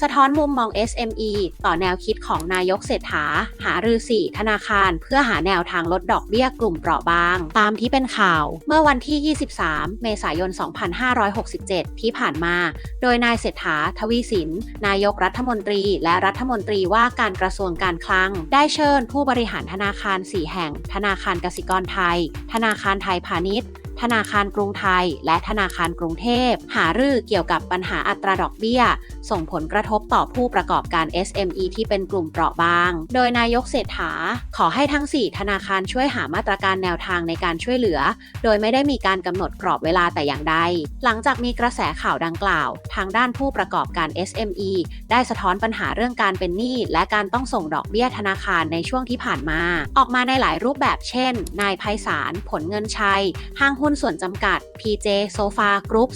สะท้อนมุมมอง SME ต่อแนวคิดของนายกเศรษฐา หารือสี่ ธนาคาร เพื่อหาแนวทางลดดอกเบี้ยกลุ่มเปราะบาง ตามที่เป็นข่าว เมื่อวันที่ 23 เมษายน 2567 ที่ผ่านมา โดยนายเศรษฐา ทวีสิน นายกรัฐมนตรี และรัฐมนตรีว่าการกระทรวงการคลัง ได้เชิญผู้บริหารธนาคาร 4 แห่ง ธนาคารกสิกรไทย ธนาคารไทยพาณิชย์ ธนาคารกรุงไทย และธนาคารกรุงเทพ หารือเกี่ยวกับปัญหาอัตราดอกเบี้ย ส่งผลกระทบต่อผู้ประกอบการ SME ที่เป็นกลุ่มเปราะบาง โดยนายกเศรษฐา ขอให้ทั้ง 4 ธนาคารช่วยหามาตรการแนวทางในการช่วยเหลือ โดยไม่ได้มีการกำหนดกรอบเวลาแต่อย่างใด หลังจากมีกระแสข่าวดังกล่าว ทางด้านผู้ประกอบการ SME ได้สะท้อนปัญหาเรื่องการเป็นหนี้และการต้องส่งดอกเบี้ยธนาคารในช่วงที่ผ่านมา ออกมาในหลายรูปแบบเช่น นายไพศาลผลเงินชัยห้างหุนส่วนจำกัด PJ Sofa Group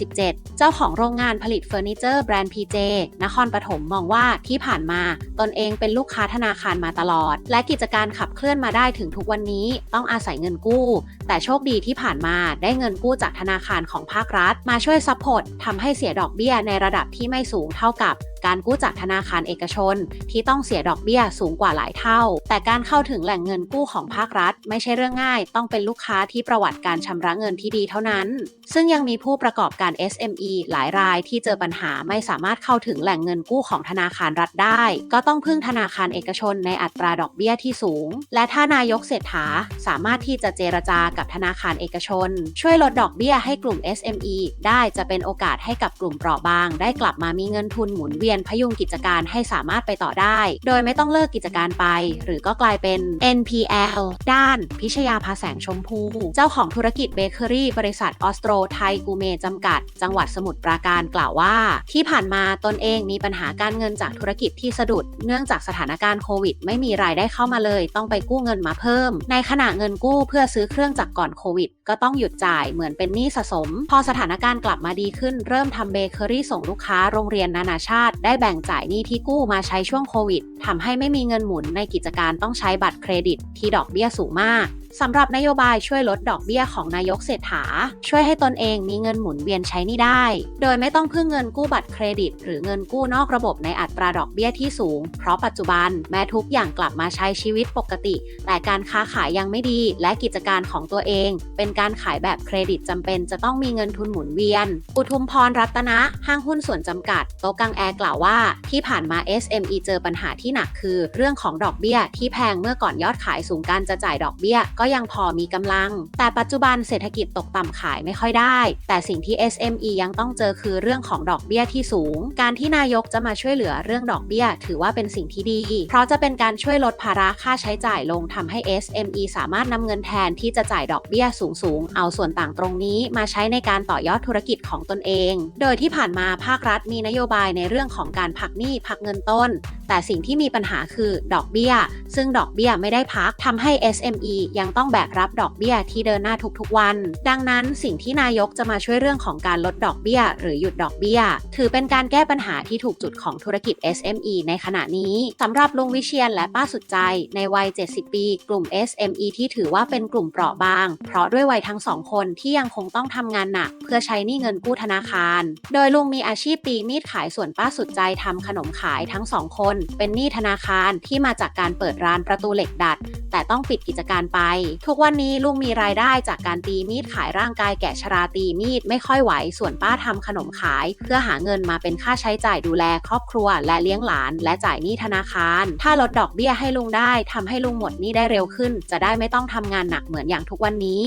2017 เจ้าของโรงงานผลิตเฟอร์นิเจอร์แบรนด์ PJ นครปฐมมองว่าที่ผ่านมาตนเองเป็นลูกค้าธนาคารมาตลอด และกิจการขับเคลื่อนมาได้ถึงทุกวันนี้ต้องอาศัยเงินกู้ แต่โชคดีที่ผ่านมาได้เงินกู้จากธนาคารของภาครัฐ มาช่วยซัพพอร์ตทำให้เสียดอกเบี้ยในระดับที่ไม่สูงเท่ากับการกู้จากธนาคารเอกชน ที่ต้องเสียดอกเบี้ยสูงกว่าหลายเท่า แต่การเข้าถึงแหล่งเงินกู้ของภาครัฐ ไม่ใช่เรื่องง่าย ต้องเป็นลูกค้าที่ประวัติการชำระเงินที่ดีเท่านั้น ซึ่งยังมีผู้ประกอบการ SME หลายรายที่เจอปัญหาไม่สามารถเข้าถึงแหล่งเงินกู้ของธนาคารรัฐได้ ก็ต้องพึ่งธนาคารเอกชนในอัตราดอกเบี้ยที่สูง และถ้านายกเศรษฐาสามารถที่จะเจรจากับธนาคารเอกชน ช่วยลดดอกเบี้ยให้กลุ่ม SME ได้จะเป็นโอกาสให้กับกลุ่มเปราะบาง ได้กลับมามีเงินทุนหมุนเวียนพยุงกิจการให้สามารถไปต่อได้ โดยไม่ต้องเลิกกิจการไป หรือก็กลายเป็น NPL ด้าน พิชยาภาแสงชมพู เจ้าของธุรกิจเบเกอรี่บริษัทออสโตรไทยกูเมจำกัด จังหวัดสมุทรปราการกล่าวว่า ที่ผ่านมาตนเองมีปัญหาการเงินจากธุรกิจที่สะดุด เนื่องจากสถานการณ์โควิด ไม่มีรายได้เข้ามาเลย ต้องไปกู้เงินมาเพิ่ม ในขณะเงินกู้เพื่อซื้อเครื่องจักรก่อนโควิด ก็ต้องหยุดจ่ายเหมือนเป็นหนี้สะสม พอสถานการณ์กลับมาดีขึ้นเริ่มทำเบเกอรี่ส่งลูกค้าโรงเรียนนานาชาติ ได้แบ่งจ่ายหนี้ที่กู้มาใช้ช่วงโควิดทำให้ไม่มีเงินหมุนในกิจการต้องใช้บัตรเครดิต ที่ดอกเบี้ยสูงมาก สำหรับนโยบายช่วยลดดอกเบี้ยของนายกเศรษฐา ช่วยให้ตนเองมีเงินหมุนเวียนใช้นี่ได้ โดยไม่ต้องพึ่งเงินกู้บัตรเครดิต หรือเงินกู้นอกระบบในอัตราดอกเบี้ยที่สูง เพราะปัจจุบันแม้ทุกอย่างกลับมาใช้ชีวิตปกติ แต่การค้าขายยังไม่ดี และกิจการของตัวเอง เป็นการขายแบบเครดิตจำเป็น จะต้องมีเงินทุนหมุนเวียน อุทุมพรรัตนะ ห้างหุ้นส่วนจำกัด โตะกังแอร์กล่าวว่า ที่ผ่านมา SME เจอปัญหาที่หนักคือ เรื่องของดอกเบี้ยที่แพงเมื่อก่อนยอดขายสูงการจะจ่ายดอกเบี้ยก็ยังพอมีกำลัง แต่ปัจจุบันเศรษฐกิจตกต่ำขายไม่ค่อยได้ แต่สิ่งที่ SME ยังต้องเจอคือเรื่องของดอกเบี้ยที่สูง การที่นายกจะมาช่วยเหลือเรื่องดอกเบี้ย ถือว่าเป็นสิ่งที่ดี เพราะจะเป็นการช่วยลดภาระค่าใช้จ่ายลงทำให้ SME สามารถนำเงินแทนที่จะจ่ายดอกเบี้ยสูงๆ เอาส่วนต่างตรงนี้มาใช้ในการต่อยอดธุรกิจของตนเอง โดยที่ผ่านมาภาครัฐมีนโยบายในเรื่องของการพักหนี้พักเงินต้น แต่สิ่งที่มีปัญหาคือดอกเบี้ย ซึ่งดอกเบี้ยไม่ได้พักทำให้ SME ยังต้องแบกรับดอกเบี้ยที่เดินหน้าทุกๆวัน ดังนั้นสิ่งที่นายกจะมาช่วยเรื่องของการลดดอกเบี้ย หรือหยุดดอกเบี้ย ถือเป็นการแก้ปัญหาที่ถูกจุดของธุรกิจ SME ในขณะนี้สำหรับลุงวิเชียนและป้าสุดใจในวัย 70 ปี กลุ่ม SME ที่ถือว่าเป็นกลุ่มเปราะบาง เพราะด้วยวัยทั้งสองคนที่ยังคงต้องทำงานหนัก เพื่อใช้หนี้เงินกู้ธนาคาร โดยลุงมีอาชีพตีมีดขายส่วนป้าสุดใจทำขนมขายทั้งสองคนเป็นหนี้ธนาคารที่มาจากการเปิดร้านประตูเหล็กดัด แต่ต้องปิดกิจการไป ทุกวันนี้ลุงมีรายได้จากการตีมีดขายร่างกายแก่ชราตีมีดไม่ค่อยไหว ส่วนป้าทำขนมขาย เพื่อหาเงินมาเป็นค่าใช้จ่ายดูแลครอบครัว และเลี้ยงหลาน และจ่ายหนี้ธนาคาร ถ้าลดดอกเบี้ยให้ลุงได้ทำให้ลุงหมดหนี้ได้เร็วขึ้น จะได้ไม่ต้องทำงานหนักเหมือนอย่างทุกวันนี้